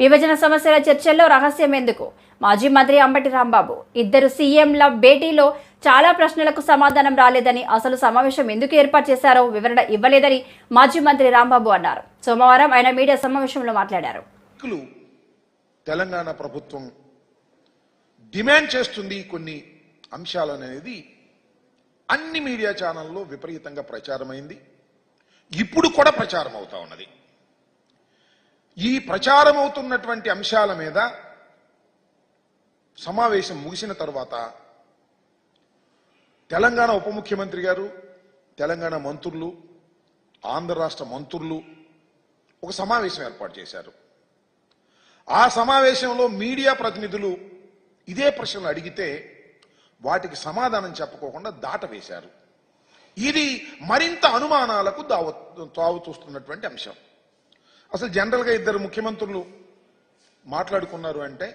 విభజన సమస్యల చర్చల్లో రహస్యం ఎందుకు? మాజీ మంత్రి అంబటి రాంబాబు ఇద్దరు సీఎంల భేటీలో చాలా ప్రశ్నలకు సమాధానం రాలేదని అసలు సమావేశం ఎందుకు ఏర్పాటు చేశారో వివరణ ఇవ్వలేదని మాజీ మంత్రి రాంబాబు అన్నారు. సోమవారం ఆయన మీడియా సమావేశంలో మాట్లాడారు. తెలంగాణ ప్రభుత్వం డిమాండ్ చేస్తుంది కొన్ని అంశాలు అనేది అన్ని మీడియా ఛానల్లో విపరీతంగా ప్రచారమైంది. ఇప్పుడు కూడా ప్రచారం అవుతా ఉన్నది. ఈ ప్రచారం అవుతున్నటువంటి అంశాల మీద సమావేశం ముగిసిన తర్వాత తెలంగాణ ఉప ముఖ్యమంత్రి గారు తెలంగాణ మంత్రులు ఆంధ్ర రాష్ట్ర మంత్రులు ఒక సమావేశం ఏర్పాటు చేశారు. ఆ సమావేశంలో మీడియా ప్రతినిధులు ఇదే ప్రశ్నలు అడిగితే వాటికి సమాధానం చెప్పుకోకుండా దాటవేశారు. ఇది మరింత అనుమానాలకు దావ తావు చూస్తున్నటువంటి అంశం. అసలు జనరల్గా ఇద్దరు ముఖ్యమంత్రులు మాట్లాడుకున్నారు అంటే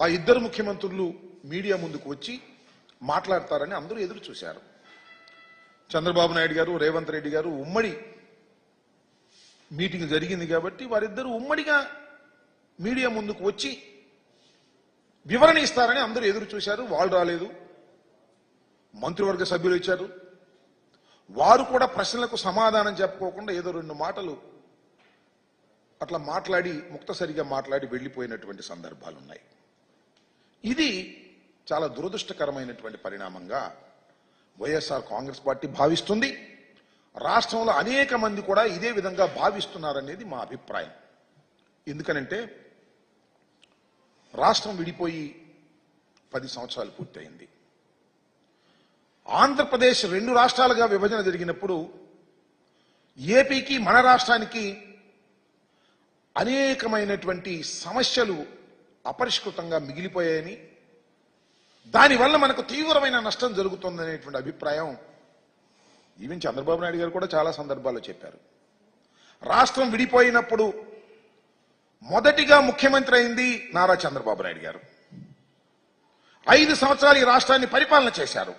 ఆ ఇద్దరు ముఖ్యమంత్రులు మీడియా ముందుకు వచ్చి మాట్లాడతారని అందరూ ఎదురు చూశారు. చంద్రబాబు నాయుడు గారు రేవంత్ రెడ్డి గారు ఉమ్మడి మీటింగ్ జరిగింది కాబట్టి వారిద్దరూ ఉమ్మడిగా మీడియా ముందుకు వచ్చి వివరణ ఇస్తారని అందరూ ఎదురు చూశారు. వాళ్ళు రాలేదు. మంత్రివర్గ సభ్యులు ఇచ్చారు. వారు కూడా ప్రశ్నలకు సమాధానం చెప్పుకోకుండా ఏదో రెండు మాటలు అట్లా మాట్లాడి ముక్తసరిగా మాట్లాడి వెళ్ళిపోయినటువంటి సందర్భాలు ఉన్నాయి ఇది చాలా దురదృష్టకరమైనటువంటి పరిణామంగా వైఎస్ఆర్ కాంగ్రెస్ పార్టీ భావిస్తుంది. రాష్ట్రంలో అనేక మంది కూడా ఇదే విధంగా భావిస్తున్నారనేది మా అభిప్రాయం. ఎందుకనంటే రాష్ట్రం విడిపోయి పది సంవత్సరాలు పూర్తయింది. ఆంధ్రప్రదేశ్ రెండు రాష్ట్రాలుగా విభజన జరిగినప్పుడు ఏపీకి మన రాష్ట్రానికి అనేకమైనటువంటి సమస్యలు అపరిష్కృతంగా మిగిలిపోయాయని దానివల్ల మనకు తీవ్రమైన నష్టం జరుగుతుందనేటువంటి అభిప్రాయం ఈవెన్ చంద్రబాబు నాయుడు గారు కూడా చాలా సందర్భాల్లో చెప్పారు. రాష్ట్రం విడిపోయినప్పుడు మొదటిగా ముఖ్యమంత్రి అయింది నారా చంద్రబాబు నాయుడు గారు. ఐదు సంవత్సరాలు ఈ రాష్ట్రాన్ని పరిపాలన చేశారు.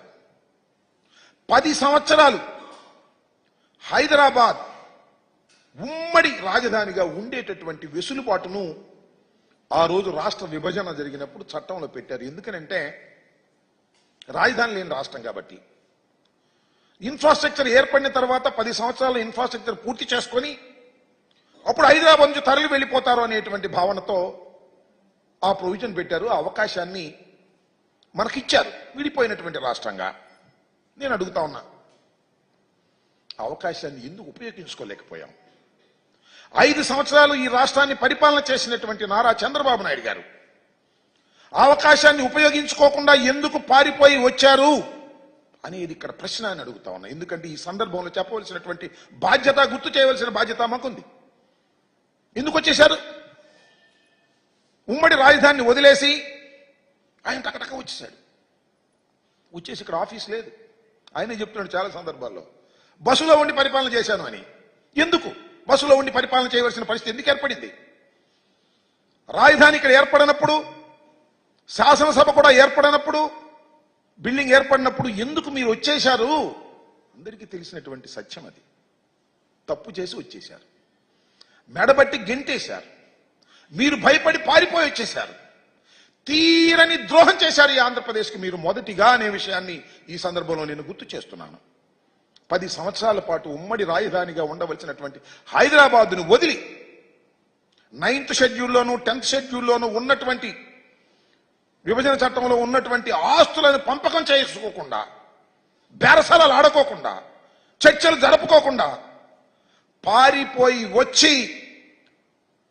పది సంవత్సరాలు హైదరాబాద్ ఉమ్మడి రాజధానిగా ఉండేటటువంటి వెసులుబాటును ఆ రోజు రాష్ట్ర విభజన జరిగినప్పుడు చట్టంలో పెట్టారు. ఎందుకనంటే రాజధాని లేని రాష్ట్రం కాబట్టి. ఇన్ఫ్రాస్ట్రక్చర్ ఏర్పడిన తర్వాత పది సంవత్సరాలు ఇన్ఫ్రాస్ట్రక్చర్ పూర్తి చేసుకొని అప్పుడు హైదరాబాద్ నుంచి తరలి వెళ్ళిపోతారు అనేటువంటి భావనతో ఆ ప్రొవిజన్ పెట్టారు. ఆ అవకాశాన్ని మనకిచ్చారు. విడిపోయినటువంటి రాష్ట్రంగా. నేను అడుగుతా ఉన్నా ఆ అవకాశాన్ని ఎందుకు ఉపయోగించుకోలేకపోయాం? ఐదు సంవత్సరాలు ఈ రాష్ట్రాన్ని పరిపాలన చేసినటువంటి నారా చంద్రబాబు నాయుడు గారు. అవకాశాన్ని ఉపయోగించుకోకుండా ఎందుకు పారిపోయి వచ్చారు అనేది ఇక్కడ ప్రశ్న అని అడుగుతా ఉన్నా. ఎందుకంటే ఈ సందర్భంలో చెప్పవలసినటువంటి బాధ్యత గుర్తు చేయవలసిన బాధ్యత మాకుంది. ఎందుకు వచ్చేశారు? ఉమ్మడి రాజధానిని వదిలేసి ఆయన టకటక వచ్చేసాడు వచ్చేసి ఇక్కడ ఆఫీస్ లేదు. ఆయనే చెప్తున్నాడు చాలా సందర్భాల్లో. బస్సులో ఉండి పరిపాలన చేశాను అని. ఎందుకు? బస్సులో ఉండి పరిపాలన చేయవలసిన పరిస్థితి ఎందుకు ఏర్పడింది? రాజధాని ఇక్కడ ఏర్పడినప్పుడు శాసనసభ కూడా ఏర్పడినప్పుడు బిల్డింగ్ ఏర్పడినప్పుడు ఎందుకు మీరు వచ్చేశారు? అందరికీ తెలిసినటువంటి సత్యం అది. తప్పు చేసి వచ్చేశారు. మెడబట్టి గెంటేశారు. మీరు భయపడి పారిపోయి వచ్చేశారు. తీరని ద్రోహం చేశారు ఈ ఆంధ్రప్రదేశ్కి మీరు మొదటిగా అనే విషయాన్ని ఈ సందర్భంలో నేను గుర్తు చేస్తున్నాను. పది సంవత్సరాల పాటు ఉమ్మడి రాజధానిగా ఉండవలసినటువంటి హైదరాబాదును వదిలి నైన్త్ షెడ్యూల్లోను టెన్త్ షెడ్యూల్లోను ఉన్నటువంటి విభజన చట్టంలో ఉన్నటువంటి ఆస్తులను పంపకం చేసుకోకుండా బేరసాలలు ఆడుకోకుండా చర్చలు జరుపుకోకుండా పారిపోయి వచ్చి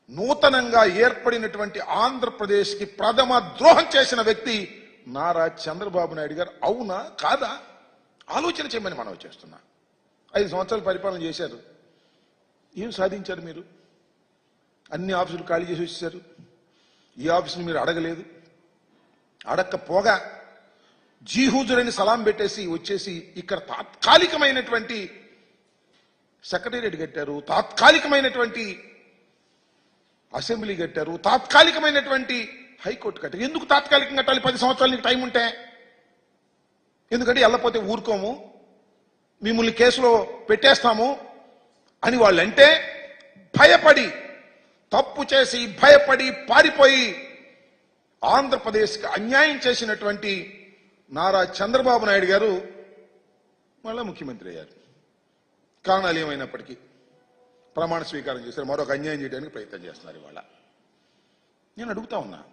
నూతనంగా ఏర్పడినటువంటి ఆంధ్రప్రదేశ్కి ప్రథమ ద్రోహం చేసిన వ్యక్తి నారా చంద్రబాబు నాయుడు గారు. అవునా? కాదా? ఆలోచన చేయమని మనం చేస్తున్నా. ఐదు సంవత్సరాలు పరిపాలన చేశారు. ఏం సాధించారు మీరు? అన్ని ఆఫీసులు ఖాళీ చేసి వచ్చేసారు. ఈ ఆఫీసుని మీరు అడగలేదు. అడక్కపోగా జీహూజులని సలాం పెట్టేసి వచ్చేసి ఇక్కడ తాత్కాలికమైనటువంటి సెక్రటేరియట్ కట్టారు తాత్కాలికమైనటువంటి అసెంబ్లీ కట్టారు తాత్కాలికమైనటువంటి హైకోర్టు కట్టారు. ఎందుకు తాత్కాలికంగా కట్టాలి? పది సంవత్సరాలు నీకు టైం ఉంటే. ఎందుకంటే వెళ్ళపోతే ఊరుకోము. మిమ్మల్ని కేసులో పెట్టేస్తాము అని వాళ్ళంటే భయపడి తప్పు చేసి భయపడి పారిపోయి ఆంధ్రప్రదేశ్కి అన్యాయం చేసినటువంటి నారా చంద్రబాబు నాయుడు గారు మళ్ళా ముఖ్యమంత్రి అయ్యారు. కారణాలు ఏమైనప్పటికీ ప్రమాణ స్వీకారం చేశారు. మరొక అన్యాయం చేయడానికి ప్రయత్నం చేస్తున్నారు ఇవాళ. నేను అడుగుతా ఉన్నా.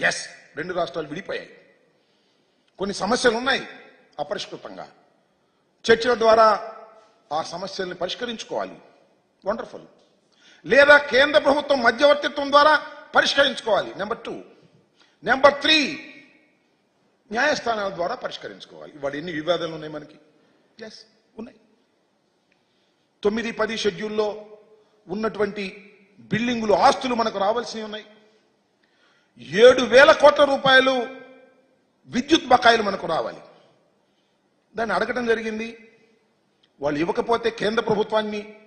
ఎస్ రెండు రాష్ట్రాలు విడిపోయాయి. కొన్ని సమస్యలు ఉన్నాయి అపరిష్కృతంగా. చర్చల ద్వారా ఆ సమస్యల్ని పరిష్కరించుకోవాలి. వండర్ఫుల్ లేదా కేంద్ర ప్రభుత్వం మధ్యవర్తిత్వం ద్వారా పరిష్కరించుకోవాలి. నెంబర్ టూ నెంబర్ త్రీ న్యాయస్థానాల ద్వారా పరిష్కరించుకోవాలి. ఇవాడు ఎన్ని వివాదాలు ఉన్నాయి మనకి? ఎస్ ఉన్నాయి. తొమ్మిది పది షెడ్యూల్లో ఉన్నటువంటి బిల్డింగులు ఆస్తులు మనకు రావాల్సినవి ఉన్నాయి. ఏడు వేల కోట్ల రూపాయలు విద్యుత్ బకాయిలు మనకు రావాలి. దాన్ని అడగటం జరిగింది. వాళ్ళు ఇవ్వకపోతే కేంద్ర ప్రభుత్వాన్ని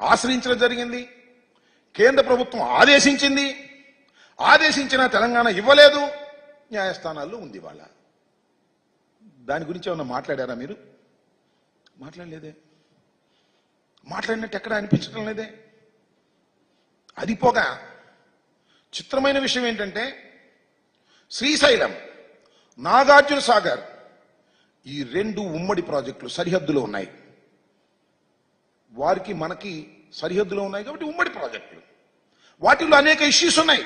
ఆశ్రయించడం జరిగింది. కేంద్ర ప్రభుత్వం ఆదేశించింది. ఆదేశించిన తెలంగాణ ఇవ్వలేదు. న్యాయస్థానాల్లో ఉంది వాళ్ళ. దాని గురించి ఏమన్నా మాట్లాడారా మీరు? మాట్లాడలేదే. మాట్లాడినట్టు ఎక్కడ అనిపించడం లేదే. అది పోగా చిత్రమైన విషయం ఏంటంటే శ్రీశైలం నాగార్జున సాగర్ ఈ రెండు ఉమ్మడి ప్రాజెక్టులు సరిహద్దులో ఉన్నాయి. వారికి మనకి సరిహద్దులో ఉన్నాయి కాబట్టి ఉమ్మడి ప్రాజెక్టులు. వాటిలో అనేక ఇష్యూస్ ఉన్నాయి.